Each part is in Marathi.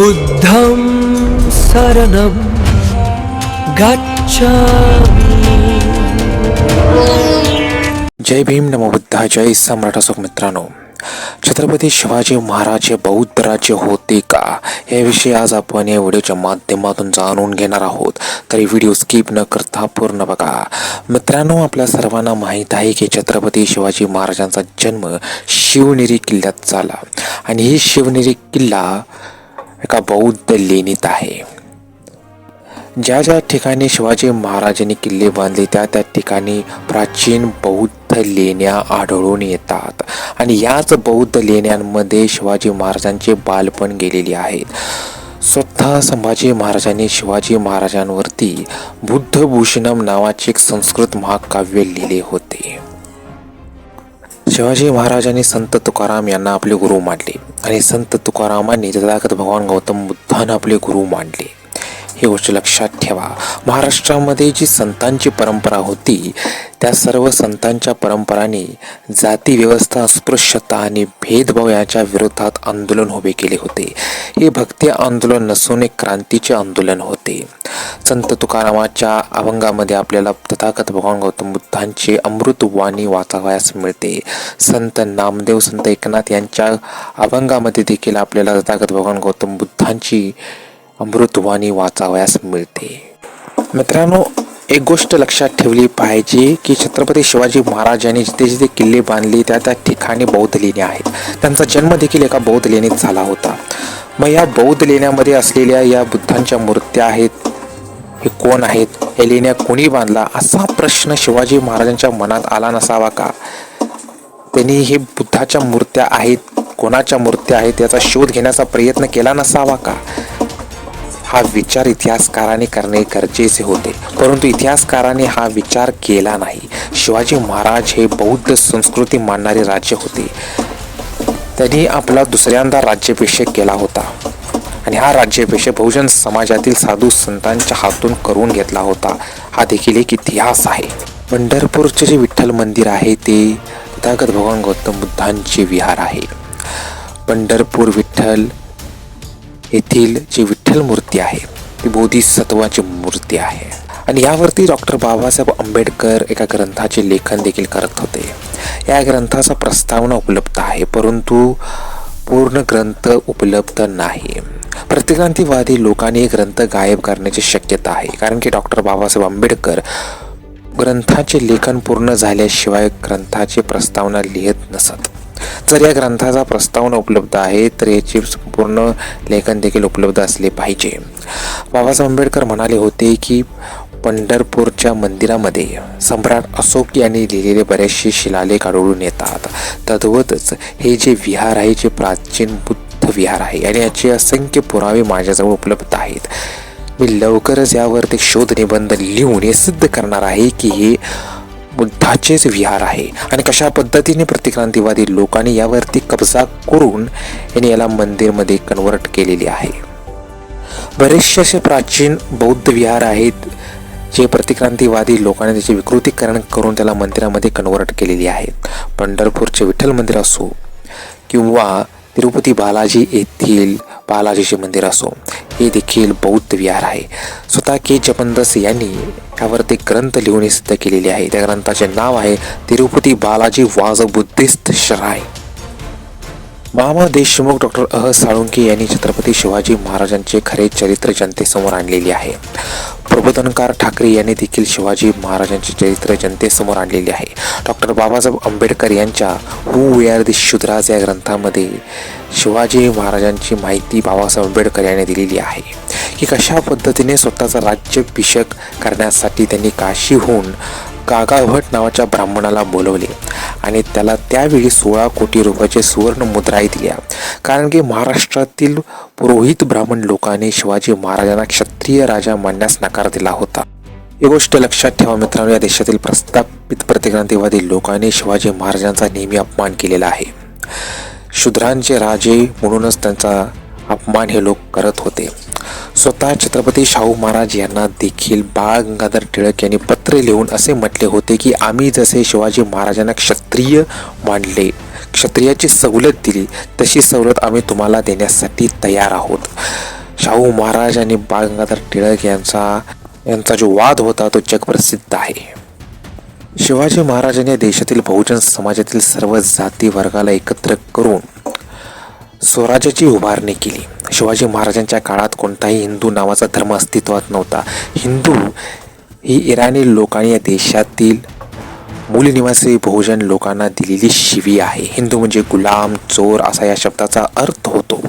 बुद्धं शरणं गच्छामि। जय भीम नमो बुद्धा जय सम्राट असोक मित्रांनो। छत्रपती शिवाजी महाराज हे बौद्ध राज्य होते का? याविषयी आज आपण या व्हिडिओच्या माध्यमातून जाणून घेणार आहोत. तरी व्हिडिओ स्किप न करता पूर्ण बघा. मित्रांनो आपल्या सर्वांना माहीत आहे की छत्रपती शिवाजी महाराजांचा जन्म शिवनेरी किल्ल्यात झाला. आणि ही शिवनेरी किल्ला एका बौद्ध लेणीत आहे. ज्या ज्या ठिकाणी शिवाजी महाराजांनी किल्ले बांधले त्या त्या ठिकाणी प्राचीन बौद्ध लेण्या आढळून येतात. आणि याच बौद्ध लेण्यांमध्ये शिवाजी महाराजांचे बालपण गेलेले आहेत स्वतः संभाजी महाराजांनी शिवाजी महाराजांवरती बुद्धभूषणम नावाचे एक संस्कृत महाकाव्य लिहिले होते. शिवाजी महाराजांनी संत तुकाराम यांना आपले गुरु मानले आणि संत तुकारामांनी तथागत भगवान गौतम बुद्धांना आपले गुरु मानले. ही गोष्ट लक्षात ठेवा. महाराष्ट्रामध्ये जी संतांची परंपरा होती त्या सर्व संतांच्या परंपरांनी जाती व्यवस्था अस्पृश्यता आणि भेदभाव याच्या विरोधात आंदोलन उभे केले होते. हे भक्ती आंदोलन नसून एक क्रांतीचे आंदोलन होते. संत तुकारामाच्या अभंगामध्ये आपल्याला तथागत भगवान गौतम बुद्धांची अमृतवाणी वाचावयास मिळते. संत नामदेव संत एकनाथ यांच्या अभंगामध्ये देखील आपल्याला तथागत भगवान गौतम बुद्धांची अमृतवाणी वाचावयास मिळते. मित्रांनो एक गोष्ट लक्षात ठेवली पाहिजे की छत्रपती शिवाजी महाराजांनी जिथे जिथे किल्ले बांधले त्या त्या ठिकाणी बौद्ध लेण्या आहेत. त्यांचा जन्म देखील एका बौद्ध लेणीत झाला होता. मग या बौद्ध लेण्यामध्ये असलेल्या या बुद्धांच्या मूर्त्या आहेत हे कोण आहेत या लेण्या कोणी बांधला असा प्रश्न शिवाजी महाराजांच्या मनात आला नसावा का? त्यांनी हे बुद्धाच्या मूर्त्या आहेत कोणाच्या मूर्त्या आहेत याचा शोध घेण्याचा प्रयत्न केला नसावा का? हा विचार इतिहासकाराने करणे गरजेचे होते. परंतु इतिहासकाराने हा विचार केला नाही. शिवाजी महाराज हे बौद्ध संस्कृती मानणारे राज्य होते. त्यांनी आपला दुसऱ्यांदा राज्याभिषेक केला होता. आणि हा राज्याभिषेक बहुजन समाजातील साधू संतांच्या हातून करून घेतला होता. हा देखील एक इतिहास आहे. पंढरपूरचे जे विठ्ठल मंदिर आहे ते तथागत भगवान गौतम बुद्धांचे विहार आहे. पंढरपूर विठ्ठल येथील जी विठ्ठल मूर्ती आहे ती बोधिसत्वाची मूर्ती आहे. आणि यावरती डॉक्टर बाबासाहेब आंबेडकर एका ग्रंथाचे लेखन देखील करत होते. या ग्रंथाचा प्रस्तावना उपलब्ध आहे परंतु पूर्ण ग्रंथ उपलब्ध नाही. प्रतिक्रांतीवादी लोकांनी ग्रंथ गायब करण्याची शक्यता आहे कारण की डॉक्टर बाबासाहेब आंबेडकर ग्रंथाचे लेखन पूर्ण झाल्याशिवाय ग्रंथाची प्रस्तावना लिहित नसत. जर या ग्रंथाचा प्रस्तावना उपलब्ध आहे तर याचे संपूर्ण लेखन देखील उपलब्ध असले पाहिजे. बाबासाहेब आंबेडकर म्हणाले होते की पंढरपूरच्या मंदिरामध्ये सम्राट अशोक यांनी लिहिलेले बरेचसे शिलालेख आढळून येतात. तद्वतच हे जे विहार आहे जे प्राचीन बुद्ध विहार आहे आणि याचे असंख्य पुरावे माझ्याजवळ उपलब्ध आहेत. मी लवकरच यावरती शोध निबंध लिहून हे सिद्ध करणार आहे की हे बुद्धाचेच विहार आहे. आणि कशा पद्धतीने प्रतिक्रांतीवादी लोकांनी यावरती कब्जा करून यांनी याला मंदिरमध्ये कन्वर्ट केलेले आहे? बरेचसे असे प्राचीन बौद्ध विहार आहेत जे प्रतिक्रांतीवादी लोकांनी त्याचे विकृतीकरण करून त्याला मंदिरामध्ये कन्वर्ट केलेली आहेत. पंढरपूरचे विठ्ठल मंदिर असो किंवा तिरुपती बालाजी येथील बालाजीचे मंदिर असो हे देखील बौद्ध विहार आहे. स्वतः के. जपनदस यांनी यावरती ग्रंथ लिहून सिद्ध केलेले आहे. त्या ग्रंथाचे नाव आहे तिरुपती बालाजी वाज बुद्धिस्ट श्राय मामा देशमुख डॉक्टर अह साळुंके यांनी छत्रपती शिवाजी महाराजांचे खरे चरित्र जनतेसमोर आणलेले आहे. प्रबोधनकार ठाकरे यांनी देखील शिवाजी महाराजांचे चरित्र जनतेसमोर आणलेले आहे. डॉक्टर बाबासाहेब आंबेडकर यांच्या हू वेआर दी शुद्राज या ग्रंथामध्ये शिवाजी महाराजांची माहिती बाबासाहेब आंबेडकर यांनी दिलेली आहे. की कशा पद्धतीने स्वतःचा राज्याभिषेक करण्यासाठी त्यांनी काशीहून कागा भट नावाच्या ब्राह्मणाला बोलवले आणि त्याला त्यावेळी सोळा कोटी रुपयाचे सुवर्ण मुद्राही दिल्या. कारण की महाराष्ट्रातील पुरोहित ब्राह्मण लोकांनी शिवाजी महाराजांना क्षत्रिय राजा मानण्यास नकार दिला होता. ही गोष्ट लक्षात ठेवा मित्रांनो या देशातील प्रस्थापित प्रतिक्रांतीवादी लोकांनी शिवाजी महाराजांचा नेहमी अपमान केलेला आहे. शूद्रांचे राजे म्हणूनच त्यांचा अपमान हे लोक करत होते. स्वतः छत्रपती शाहू महाराज यांना देखील बाळ गंगाधर टिळक यांनी पत्र लिहून असे म्हटले होते की आम्ही जसे शिवाजी महाराजांना क्षत्रिय मानले क्षत्रियाची सवलत दिली तशी सवलत आम्ही तुम्हाला देण्यासाठी तयार आहोत. शाहू महाराज आणि बाळ गंगाधर टिळक यांचा यांचा जो वाद होता तो जगप्रसिद्ध आहे. शिवाजी महाराजांनी देशातील बहुजन समाजातील सर्व जाती वर्गाला एकत्र करून स्वराज्याची उभारणी केली. शिवाजी महाराजांच्या काळात कोणताही हिंदू नावाचा धर्म अस्तित्वात नव्हता. हिंदू ही इराणी लोकांनी या देशातील मूलनिवासी बहुजन लोकांना दिलेली शिवी आहे. हिंदू म्हणजे गुलाम चोर असा या शब्दाचा अर्थ होतो.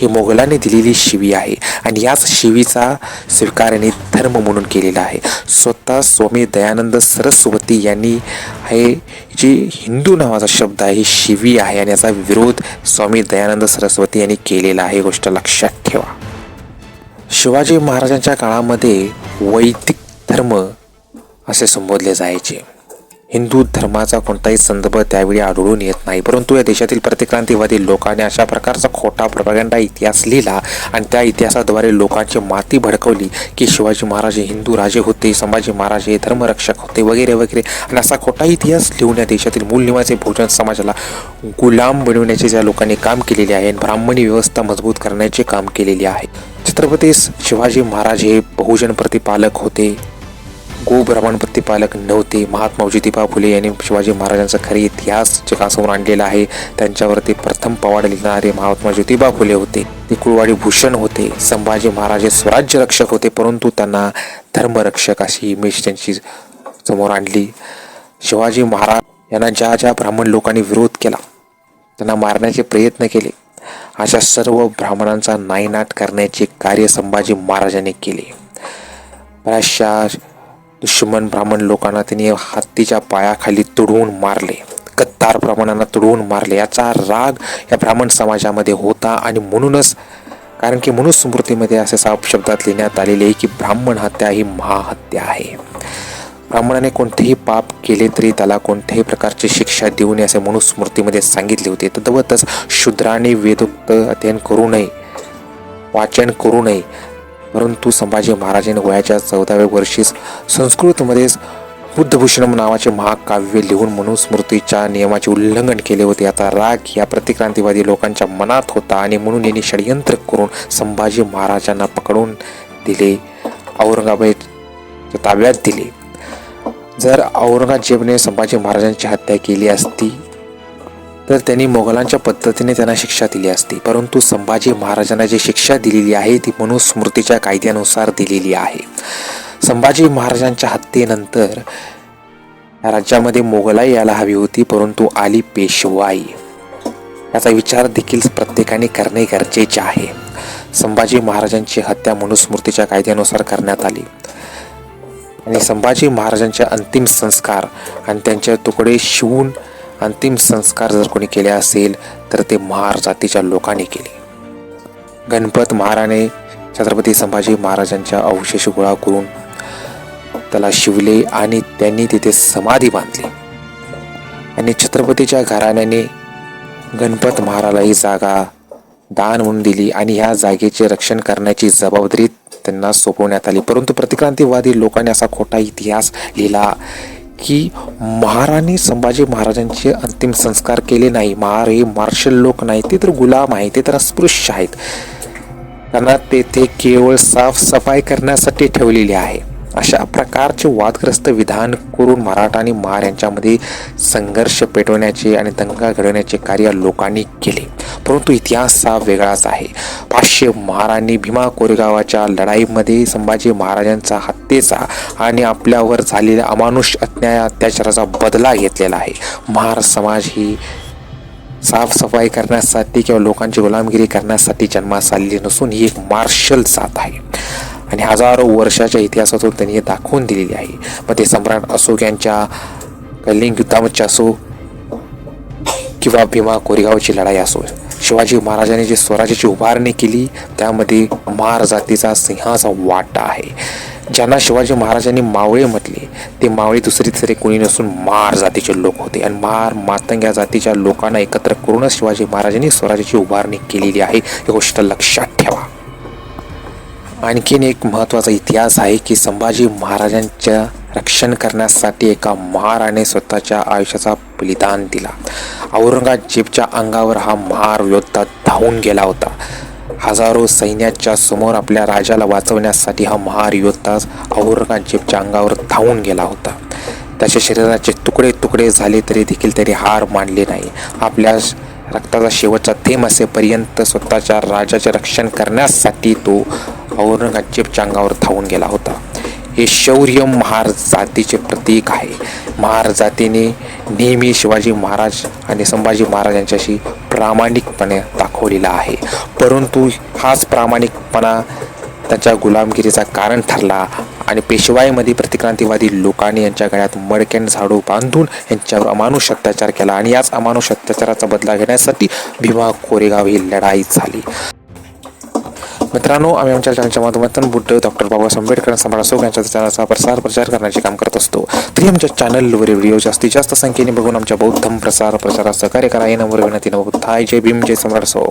ही मोगलांनी दिलेली शिवी आहे आणि याच शिवीचा स्वीकार यांनी धर्म म्हणून केलेला आहे. स्वतः स्वामी दयानंद सरस्वती यांनी हे जी हिंदू नावाचा शब्द आहे ही शिवी आहे आणि याचा विरोध स्वामी दयानंद सरस्वती यांनी केलेला आहे. गोष्ट लक्षात ठेवा. शिवाजी महाराजांच्या काळामध्ये वैदिक धर्म असे संबोधले जायचे. हिंदू धर्माचा कोणताही संदर्भ त्यावेळी आढळून येत नाही. परंतु या देशातील प्रतिक्रांतीवादी लोकांनी अशा प्रकारचा खोटा प्रपगंडा इतिहास लिहिला आणि त्या इतिहासाद्वारे लोकांची माती भडकवली की शिवाजी महाराज हे हिंदू राजे होते संभाजी महाराज हे धर्मरक्षक होते वगैरे वगैरे. आणि असा खोटा इतिहास लिहून या देशातील मूल भोजन समाजाला गुलाम बनवण्याचे ज्या लोकांनी काम केलेले आहे आणि ब्राह्मणी व्यवस्था मजबूत करण्याचे काम केलेले आहे. छत्रपती शिवाजी महाराज हे बहुजन प्रतिपालक होते. गो ब्राह्मण नव्हते. महात्मा ज्योतिबा फुले यांनी शिवाजी महाराजांचा खरी इतिहास जगासमोर आणलेला आहे. त्यांच्यावरती प्रथम पवाड लिहिणारे महात्मा ज्योतिबा फुले होते. ते कुळवाडी भूषण होते. संभाजी महाराज स्वराज्य रक्षक होते परंतु त्यांना धर्मरक्षक अशी इमेज त्यांची समोर आणली. शिवाजी महाराज यांना ज्या ज्या ब्राह्मण लोकांनी विरोध केला त्यांना मारण्याचे प्रयत्न केले. अशा सर्व ब्राह्मणांचा नायनाट करण्याचे कार्य संभाजी महाराजांनी केले. बऱ्याचशा दुश्मन ब्राह्मण लोकांना त्यांनी हत्तीच्या पायाखाली तुडवून मारले. कत्तार ब्राह्मणांना तुडवून मारले. याचा राग या ब्राह्मण समाजामध्ये होता आणि म्हणूनच कारण की मनुस्मृतीमध्ये असे साप शब्दात लिहिण्यात आलेले आहे की ब्राह्मण हत्या ही महाहत्या आहे. ब्राह्मणाने कोणतेही पाप केले तरी त्याला कोणत्याही प्रकारची शिक्षा देऊ नये असे मनुस्मृतीमध्ये सांगितले होते. तद्वतच शूद्राने वेदोक्त अध्ययन करू नये वाचन करू नये परंतु संभाजी महाराजांनी वयाच्या चौदाव्या वर्षी संस्कृतमध्येच बुद्धभूषणम नावाचे महाकाव्य लिहून मनुस्मृतीच्या नियमाचे उल्लंघन केले होते. आता राग या प्रतिक्रांतीवादी लोकांच्या मनात होता आणि म्हणून यांनी षडयंत्र करून संभाजी महाराजांना पकडून दिले. औरंगाबाद ताब्यात दिले. जर औरंगजेबने संभाजी महाराजांची हत्या केली असती तर त्यांनी मोगलांच्या पद्धतीने त्यांना शिक्षा दिली असती. परंतु संभाजी महाराजांना जी शिक्षा दिलेली आहे ती मनुस्मृतीच्या कायद्यानुसार दिलेली आहे. संभाजी महाराजांच्या हत्येनंतर राज्यामध्ये मोगलाई यायला हवी होती परंतु आली पेशवाई. याचा विचार देखील प्रत्येकाने करणे गरजेचे आहे. संभाजी महाराजांची हत्या मनुस्मृतीच्या कायद्यानुसार करण्यात आली. आणि संभाजी महाराजांचे अंतिम संस्कार आणि त्यांचे तुकडे शिवून अंतिम संस्कार जर कोणी केले असेल तर ते महार जातीच्या लोकांनी केले. गणपत महाराने छत्रपती संभाजी महाराजांच्या अवशेष गोळा करून त्याला शिवले आणि त्यांनी तिथे समाधी बांधली. आणि छत्रपतीच्या घराण्याने गणपत महाराला ही जागा दान म्हणून दिली आणि ह्या जागेचे रक्षण करण्याची जबाबदारी त्यांना सोपवण्यात आली. परंतु प्रतिक्रांतीवादी लोकांनी असा खोटा इतिहास लिहिला की महाराणी संभाजी महाराजांचे अंतिम संस्कार केले नाही. महार हे मार्शल लोक नाही ते तर गुलाम आहे ते तर अस्पृश्य आहेत. त्यांना तेथे केवळ साफसफाई करण्यासाठी ठेवलेली आहे. अशा प्रकारचे वादग्रस्त विधान करून मराठा आणि महार यांच्यामध्ये संघर्ष पेटवण्याचे आणि दंगा घडवण्याचे कार्य लोकांनी केले. परंतु इतिहास हा वेगळाच आहे. पाचशे महाराणी भीमा कोरेगावाच्या लढाईमध्ये संभाजी महाराजांचा हत्येचा आणि आपल्यावर झालेल्या अमानुष अन्याय अत्याचाराचा बदला घेतलेला आहे. महार समाज ही साफसफाई करण्यासाठी किंवा लोकांची गुलामगिरी करण्यासाठी जन्मास आलेली नसून ही एक मार्शल जात आहे. आणि हजारो वर्षाच्या इतिहासातून त्यांनी हे दाखवून दिलेली आहे. मग ते सम्राट अशोक यांच्या कलिंग युद्धामध्ये असो किंवा भीमा कोरेगावची लढाई असो शिवाजी महाराजांनी जी स्वराज्याची उभारणी केली त्यामध्ये मार जातीचा सिंहाचा वाटा आहे. ज्यांना शिवाजी महाराजांनी मावळे म्हटले ते मावळे दुसरी तिसरे कोणी नसून मार जातीचे लोक होते. आणि मार मातंग या जातीच्या लोकांना एकत्र करूनच शिवाजी महाराजांनी स्वराज्याची उभारणी केलेली आहे. ही गोष्ट लक्षात आणखीन एक महत्त्वाचा इतिहास आहे की संभाजी महाराजांच्या रक्षण करण्यासाठी एका महाराने स्वतःच्या आयुष्याचा बलिदान दिला. औरंगजेबच्या अंगावर हा महार योद्धा धावून गेला होता. हजारो सैन्याच्या समोर आपल्या राजाला वाचवण्यासाठी हा महार योद्धा औरंगजेबच्या अंगावर धावून गेला होता. त्याच्या शरीराचे तुकडे तुकडे झाले तरी देखील त्याने हार मानले नाही. आपल्या रक्ताचा शेवटचा थेंब असेपर्यंत स्वतःच्या राजाचे रक्षण करण्यासाठी तो औरंगजेबच्या अंगावर धावून गेला होता. हे शौर्य महार जातीचे प्रतीक आहे. महार जातीने नेहमी शिवाजी महाराज आणि संभाजी महाराज यांच्याशी प्रामाणिकपणे दाखवलेला आहे. परंतु हाच प्रामाणिकपणा त्याच्या गुलामगिरीचा कारण ठरला आणि पेशवाईमध्ये प्रतिक्रांतीवादी लोकांनी यांच्या गळ्यात मडक्यान झाडू बांधून यांच्यावर अमानुष अत्याचार केला आणि याच अमानुष अत्याचाराचा बदला घेण्यासाठी भीमा कोरेगाव ही लढाई झाली. मित्रांनो आम्ही आमच्या चॅनलच्या माध्यमातून बुद्ध डॉक्टर बाबासाहेब आंबेडकर समाज असो यांच्या चॅनलचा प्रसार प्रचार करण्याचे काम करत असतो. तरी आमच्या चॅनलवरील व्हिडिओ जास्तीत जास्त संख्येने बघून आमच्या बौद्ध प्रसार प्रचारात सहकार्य करा. या नंबर विनंती नव थाय जय भीम जय सम्राट असो